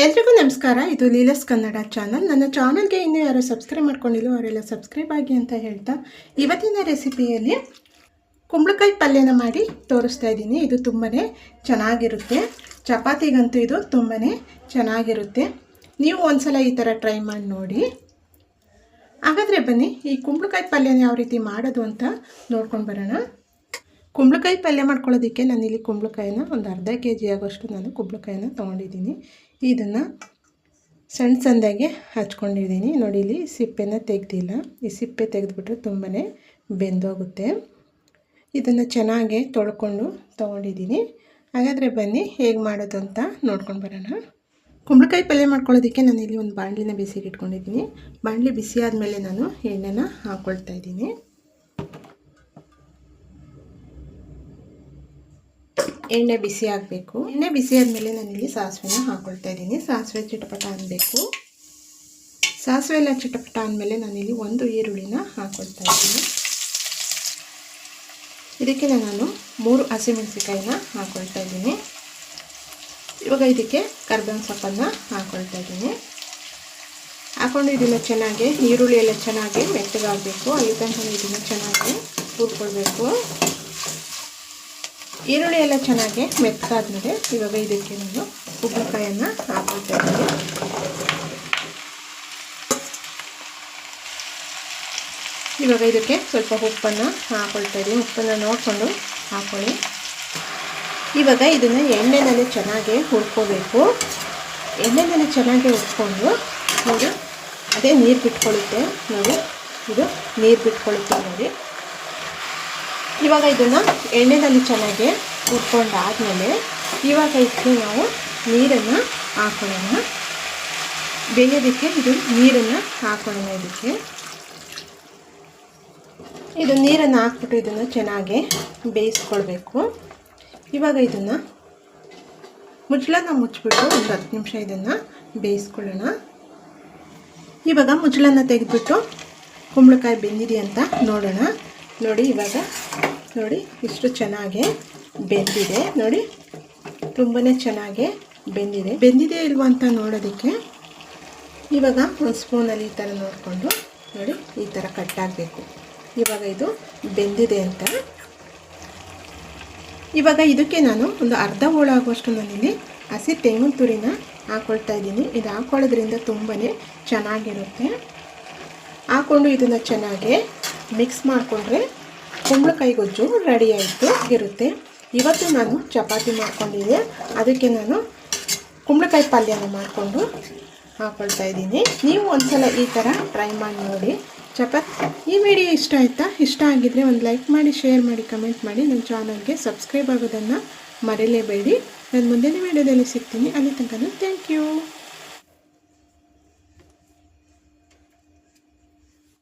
ಎಲ್ರಿಗೂ ನಮಸ್ಕಾರ. ಇದು ಲೀಲಸ್ ಕನ್ನಡ ಚಾನಲ್. ನನ್ನ ಚಾನಲ್ಗೆ ಇನ್ನೂ ಯಾರು ಸಬ್ಸ್ಕ್ರೈಬ್ ಮಾಡ್ಕೊಂಡಿಲ್ಲೋ ಅವರೆಲ್ಲ ಸಬ್ಸ್ಕ್ರೈಬ್ ಆಗಿ ಅಂತ ಹೇಳ್ತಾ ಇವತ್ತಿನ ರೆಸಿಪಿಯಲ್ಲಿ ಕುಂಬಳಕಾಯಿ ಪಲ್ಯನ ಮಾಡಿ ತೋರಿಸ್ತಾ ಇದ್ದೀನಿ. ಇದು ತುಂಬಾ ಚೆನ್ನಾಗಿರುತ್ತೆ. ಚಪಾತಿಗಂತೂ ಇದು ತುಂಬಾ ಚೆನ್ನಾಗಿರುತ್ತೆ. ನೀವು ಒಂದ್ಸಲ ಈ ಥರ ಟ್ರೈ ಮಾಡಿ ನೋಡಿ. ಹಾಗಾದರೆ ಬನ್ನಿ, ಈ ಕುಂಬಳಕಾಯಿ ಪಲ್ಯನ ಯಾವ ರೀತಿ ಮಾಡೋದು ಅಂತ ನೋಡ್ಕೊಂಡು ಬರೋಣ. ಕುಂಬಳಕಾಯಿ ಪಲ್ಯ ಮಾಡ್ಕೊಳ್ಳೋದಕ್ಕೆ ನಾನು ಇಲ್ಲಿ ಕುಂಬಳಕಾಯಿನ ಒಂದು ಅರ್ಧ ಕೆ ಜಿ ಆಗೋಷ್ಟು ನಾನು ಕುಂಬಳಕಾಯಿನ ತೊಗೊಂಡಿದ್ದೀನಿ. ಇದನ್ನು ಸಣ್ಣ ಸಂದಾಗೆ ಹಚ್ಕೊಂಡಿದ್ದೀನಿ. ನೋಡಿ, ಇಲ್ಲಿ ಸಿಪ್ಪೆನ ತೆಗ್ದಿಲ್ಲ. ಈ ಸಿಪ್ಪೆ ತೆಗೆದುಬಿಟ್ರೆ ತುಂಬಾ ಬೆಂದೋಗುತ್ತೆ. ಇದನ್ನು ಚೆನ್ನಾಗಿ ತೊಳ್ಕೊಂಡು ತೊಗೊಂಡಿದ್ದೀನಿ. ಹಾಗಾದರೆ ಬನ್ನಿ, ಹೇಗೆ ಮಾಡೋದು ಅಂತ ನೋಡ್ಕೊಂಡು ಬರೋಣ. ಕುಂಬಳಕಾಯಿ ಪಲ್ಯ ಮಾಡ್ಕೊಳ್ಳೋದಕ್ಕೆ ನಾನು ಇಲ್ಲಿ ಒಂದು ಬಾಣಲಿನ ಬಿಸಿಗೆ ಇಟ್ಕೊಂಡಿದ್ದೀನಿ. ಬಾಣಲಿ ಬಿಸಿ ಆದಮೇಲೆ ನಾನು ಎಣ್ಣೆನ ಹಾಕ್ಕೊಳ್ತಾ ಇದ್ದೀನಿ. ಎಣ್ಣೆ ಬಿಸಿ ಆಗಬೇಕು. ಎಣ್ಣೆ ಬಿಸಿ ಆದಮೇಲೆ ನಾನಿಲ್ಲಿ ಸಾಸಿವೆನ ಹಾಕ್ಕೊಳ್ತಾ ಇದ್ದೀನಿ. ಸಾಸಿವೆ ಚಿಟಪಟ ಅನ್ನಬೇಕು ಸಾಸಿವೆ ಎಲ್ಲ ಚಿಟಪಟ ಅಂದಮೇಲೆ ನಾನಿಲ್ಲಿ ಒಂದು ಈರುಳ್ಳಿನ ಹಾಕ್ಕೊಳ್ತಾ ಇದ್ದೀನಿ. ಇದಕ್ಕೆ ನಾನು ಮೂರು ಹಸಿಮೆಣಸಿಕಾಯಿನ ಹಾಕ್ಕೊಳ್ತಾ ಇದ್ದೀನಿ. ಇವಾಗ ಇದಕ್ಕೆ ಕರ್ಬೇವಿನ ಸೊಪ್ಪನ್ನು ಹಾಕ್ಕೊಳ್ತಾ ಇದ್ದೀನಿ. ಹಾಕೊಂಡು ಇದನ್ನು ಚೆನ್ನಾಗಿ ಈರುಳ್ಳಿ ಎಲ್ಲ ಚೆನ್ನಾಗಿ ಮೆತ್ತಗಾಗಬೇಕು. ಅಲ್ಲಿ ತನಕ ಇದನ್ನು ಚೆನ್ನಾಗಿ ಹುರ್ಕೊಳ್ಬೇಕು. ಈರುಳ್ಳಿ ಎಲ್ಲ ಚೆನ್ನಾಗಿ ಮೆತ್ತಗಾದ್ಮೇಲೆ ಇವಾಗ ಇದಕ್ಕೆ ನಾನು ಕುಂಬಳಕಾಯನ್ನು ಹಾಕ್ತಾ ಇದ್ದೀನಿ. ಇವಾಗ ಇದಕ್ಕೆ ಸ್ವಲ್ಪ ಉಪ್ಪನ್ನು ಹಾಕೊಳ್ತಾ ಇದ್ದೀನಿ. ಉಪ್ಪನ್ನು ನೋಡಿಕೊಂಡು ಹಾಕೊಳ್ಳಿ. ಇವಾಗ ಇದನ್ನು ಎಣ್ಣೆನಲ್ಲಿ ಚೆನ್ನಾಗಿ ಹುರ್ಕೋಬೇಕು. ಎಣ್ಣೆನಲ್ಲಿ ಚೆನ್ನಾಗಿ ಹುರ್ಕೊಂಡು ನೋಡಿ, ಅದೇ ನೀರು ಬಿಟ್ಕೊಳ್ಳುತ್ತೆ. ನೋಡಿ, ಇದು ನೀರು ಬಿಟ್ಕೊಳ್ಳುತ್ತೆ ನೋಡಿ. ಇವಾಗ ಇದನ್ನು ಎಣ್ಣೆನಲ್ಲಿ ಚೆನ್ನಾಗಿ ಹುರ್ಕೊಂಡಾದಮೇಲೆ ಇವಾಗ ಇದಕ್ಕೆ ನಾವು ನೀರನ್ನು ಹಾಕೊಳ್ಳೋಣ. ಬೇಯೋದಕ್ಕೆ ಇದು ನೀರನ್ನು ಹಾಕೊಳ್ಳೋಣ ಇದಕ್ಕೆ. ಇದು ನೀರನ್ನು ಹಾಕ್ಬಿಟ್ಟು ಇದನ್ನು ಚೆನ್ನಾಗಿ ಬೇಯಿಸ್ಕೊಳ್ಬೇಕು. ಇವಾಗ ಇದನ್ನು ಮುಚ್ಚಳನ ಮುಚ್ಚಿಬಿಟ್ಟು ಒಂದು ಹತ್ತು ನಿಮಿಷ ಇದನ್ನು ಬೇಯಿಸ್ಕೊಳ್ಳೋಣ. ಇವಾಗ ಮುಚ್ಚಳನ ತೆಗೆದುಬಿಟ್ಟು ಕುಂಬಳಕಾಯಿ ಬೆಂದಿದೆ ಅಂತ ನೋಡೋಣ. ನೋಡಿ ಇವಾಗ ನೋಡಿ, ಇಷ್ಟು ಚೆನ್ನಾಗಿ ಬೆಂದಿದೆ. ನೋಡಿ ತುಂಬಾ ಚೆನ್ನಾಗಿ ಬೆಂದಿದೆ. ಬೆಂದಿದೆ ಇಲ್ವ ಅಂತ ನೋಡೋದಕ್ಕೆ ಇವಾಗ ಒಂದು ಸ್ಪೂನಲ್ಲಿ ಈ ಥರ ನೋಡಿಕೊಂಡು, ನೋಡಿ, ಈ ಥರ ಕಟ್ಟಾಗಬೇಕು ಇವಾಗ ಇದು ಬೆಂದಿದೆ ಅಂತ. ಇವಾಗ ಇದಕ್ಕೆ ನಾನು ಒಂದು ಅರ್ಧ ಹೋಳಾಗುವಷ್ಟು ನಾನಿಲ್ಲಿ ಹಸಿ ತೆಂಗಿನ ತುರಿನ ಹಾಕ್ಕೊಳ್ತಾ ಇದ್ದೀನಿ. ಇದು ಹಾಕ್ಕೊಳ್ಳೋದ್ರಿಂದ ತುಂಬಾ ಚೆನ್ನಾಗಿರುತ್ತೆ. ಹಾಕ್ಕೊಂಡು ಇದನ್ನು ಚೆನ್ನಾಗಿ ಮಿಕ್ಸ್ ಮಾಡಿಕೊಂಡ್ರೆ ಕುಂಬಳಕಾಯಿ ಗೊಜ್ಜು ರೆಡಿ ಆಯಿತು, ಇರುತ್ತೆ. ಇವತ್ತು ನಾನು ಚಪಾತಿ ಮಾಡ್ಕೊಂಡಿದ್ದೆ. ಅದಕ್ಕೆ ನಾನು ಕುಂಬಳಕಾಯಿ ಪಲ್ಯನ ಮಾಡಿಕೊಂಡು ಹಾಕ್ಕೊಳ್ತಾ ಇದ್ದೀನಿ. ನೀವು ಒಂದ್ಸಲ ಈ ಥರ ಟ್ರೈ ಮಾಡಿ ನೋಡಿ. ಚಪಾತಿ, ಈ ವಿಡಿಯೋ ಇಷ್ಟ ಆಯಿತಾ? ಇಷ್ಟ ಆಗಿದ್ದರೆ ಒಂದು ಲೈಕ್ ಮಾಡಿ ಶೇರ್ ಮಾಡಿ ಕಮೆಂಟ್ ಮಾಡಿ. ನನ್ನ ಚಾನಲ್ಗೆ ಸಬ್ಸ್ಕ್ರೈಬ್ ಆಗೋದನ್ನು ಮರೆಯಲೇಬೇಡಿ ನಾನು ಮುಂದಿನ ವೀಡಿಯೋದಲ್ಲಿ ಸಿಗ್ತೀನಿ. ಅಲ್ಲಿ ತನಕ ಥ್ಯಾಂಕ್ ಯು